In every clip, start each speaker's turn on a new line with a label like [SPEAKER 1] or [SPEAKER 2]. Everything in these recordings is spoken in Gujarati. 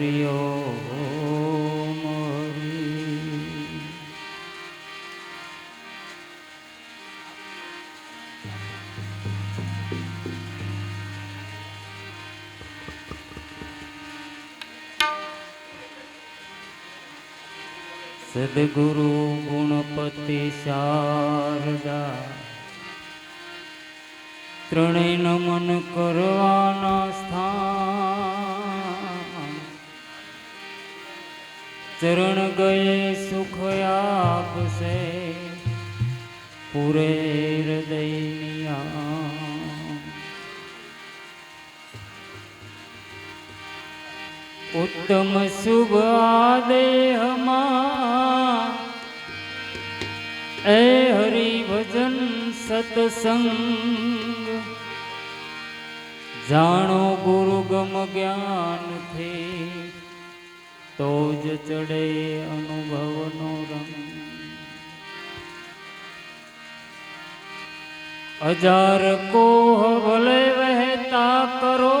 [SPEAKER 1] હરિઓમ હરિ સદગુરુ ગુણપતિ શારદા ત્રણેય નમન કરવાના સ્થાન ચરણ ગયે સુખ આપશે. પૂરે હૃદયની ઉત્તમ શુભ દેહમાં એ હરિભજન સત્સંગ. જાણો ગુરુ ગમ જ્ઞાનથી તો જ ચડે અનુભવનો રંગ. હજાર કોહ ભલે વહેતા કરો,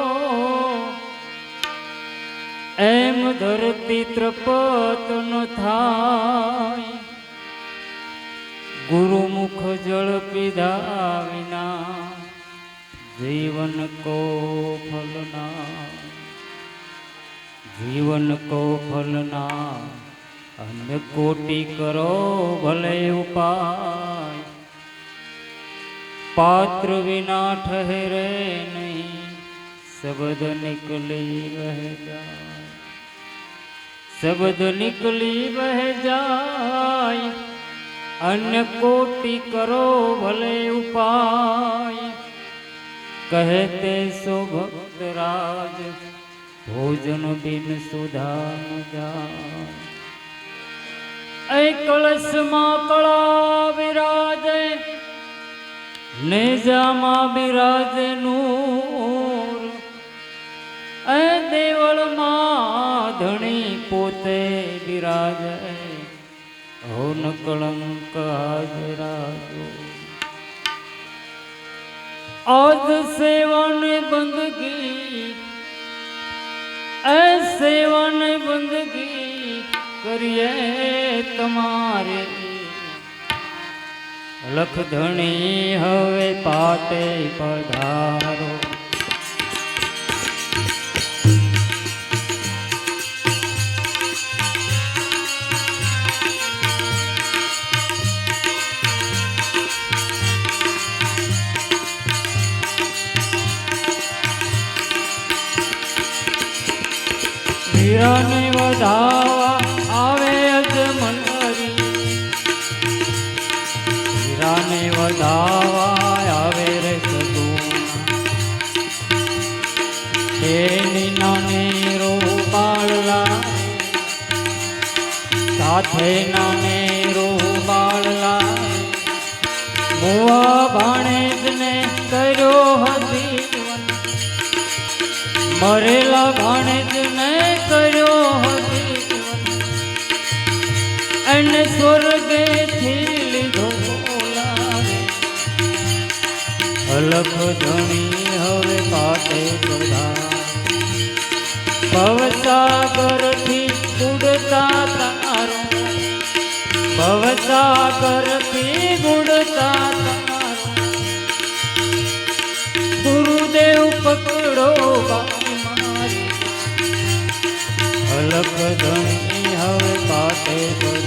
[SPEAKER 1] એમ ધરતી ત્રપત ન થાય. ગુરુમુખ જળ પીધા વિના જીવન કો ફલના જીવન કો ફલના અન્ય કોટી કરો ભલે ઉપાય. પાત્ર વિના ઠહરે નહીં, શબ્દ નીકળી વહ જાય. શબ્દ નીકળી વહ જાય, અન્ન કોટી કરો ભલે ઉપાય. કહેતે સો ભક્ત રાજ ભોજન બિન સુધા એ કળશમાં કળા વિરાજે, નેજામાં બિરાજે નૂર. એ દેવળમાં ધણી પોતે બિરાજે, હોન કળંક હાજરાજો આજ સેવન બંદગી સેવન બંદગી કરીએ તમારે. લખધણી હવે પાટે પધારો. વધાવા આવે અજમલરી હીરાને વધાવા આવે રે એની નાની રૂપાળલા સાથે નાની રૂપાળલા મુવા ભાણેજને કર્યો હજીવન. મરેલા ભાણેજને અલખ ધણી હવે પાટે બધા ભવસાગરથી ઉડતા તારો. ભવસાગરથી ઉડતા તારો. ગુરુદેવ પકડો અલખ ધણી હવે પાટે બધા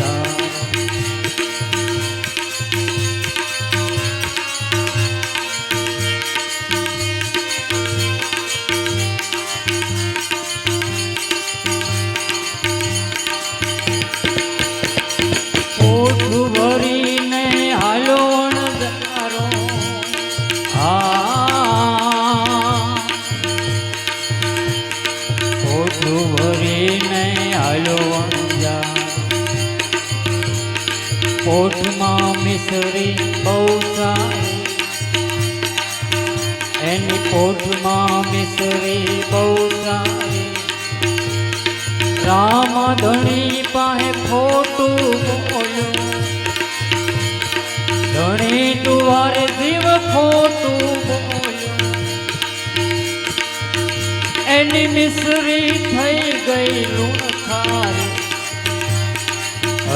[SPEAKER 1] એની પોઠમાં મિસરે બહુ સારી. રામ ધણી પાસે ખોટું બોલ્યું ધણી તુવારે જીવ ખોટું બોલ્યું એની મિશ્રી થઈ ગઈ લુણ ખારી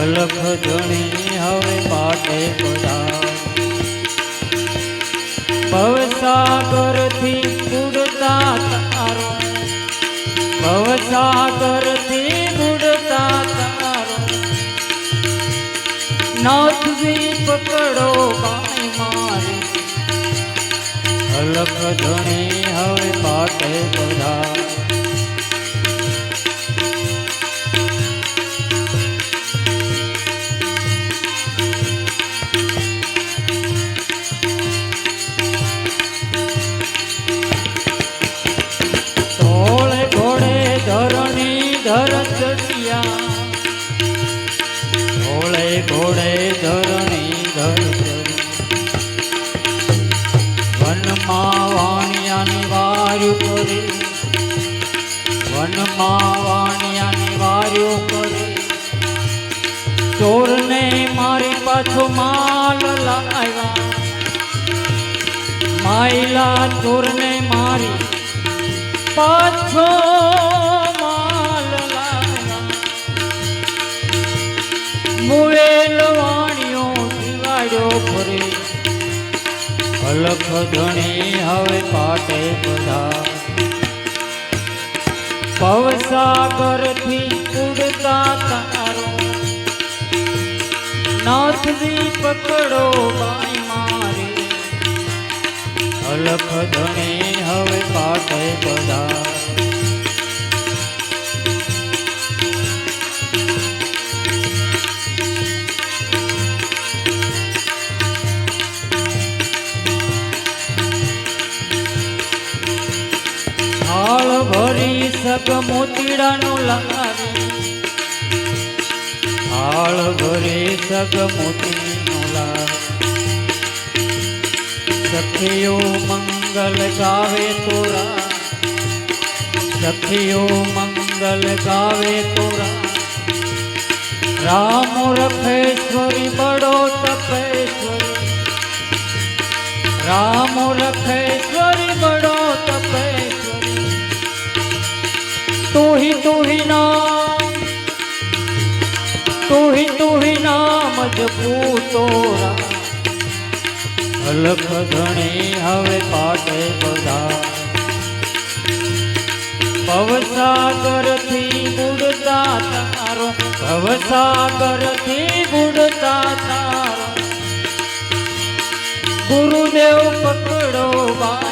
[SPEAKER 1] અલખ ધણી હવે પાટે પડાવ ભવસાગરથી ઉડતા તારો. ભવસાગરથી ઉડતા તારો. નાથજી પકડો કાંઈ મારી. અલખ ધણી હવે પાટે પધાર વનમાં વાણિયાની વાર્યું કરી વનમાં ચોરને મારી પાછો માલ લાવ્યા માયલા ચોરને મારી પાછો માલ લાવ્યા મુવેલ વાણિયો અલખ ધણી હવે પાટે બધા. ભવસાગરથી ઉડતા તારો. નાથજી પકડો બાઈ મારી. અલખ ધણે હવે પાટે બધા. સગ મોતીડાનું લાવી થાળ ભરી સગ મોતીનું લાવી સખીઓ મંગલ ગાવે તોરા સખીઓ મંગલ ગાવે તોરા રામ. રખેશ્વરી બડો તપેશ્વરી. રામ રખેશ્વરી બડો તપેશ્વરી. તુહી તુહી નામ. તુહી તુહી નામ જપું તોરા અલખ ધણી હવે પાટે બધા ભવસાગરથી બુડતા તારો. ભવસાગરથી બુડતા તારો. ગુરુદેવ પકડો બા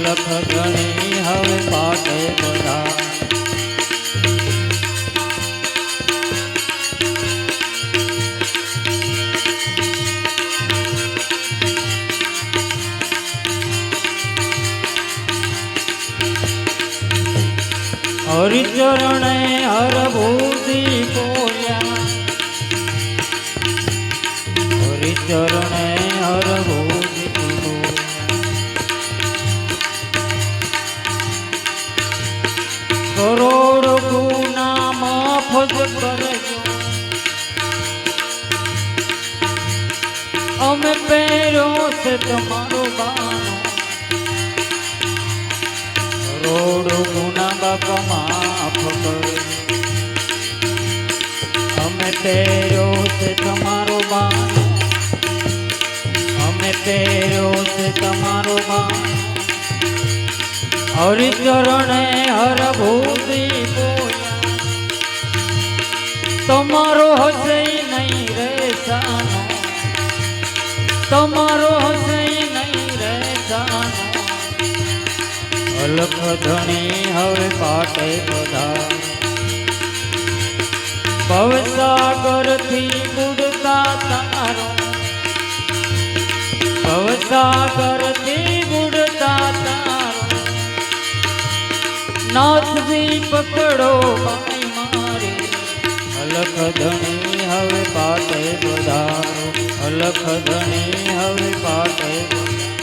[SPEAKER 1] મારી ગણી હવે પાટે બધા. હરિચરણે હર ગુના બાપા માફ કરો. અમે તેરો છે તમારો બાપ અમે તેરો છે તમારો બાપ હરિચરણે હર ભૂતિ તમારો હશે નહીં રે સાનો. તમારો હશે અલખ ધણી હવે પાટે બધા ભવસાગરથી બુડતા તારો. ભવસાગરથી બુડતા તારો. નાથજી પકડો પાણી મારી. અલખ ધણી હવે પાટે બધા અલખ ધણી હવે પાટે પધારો.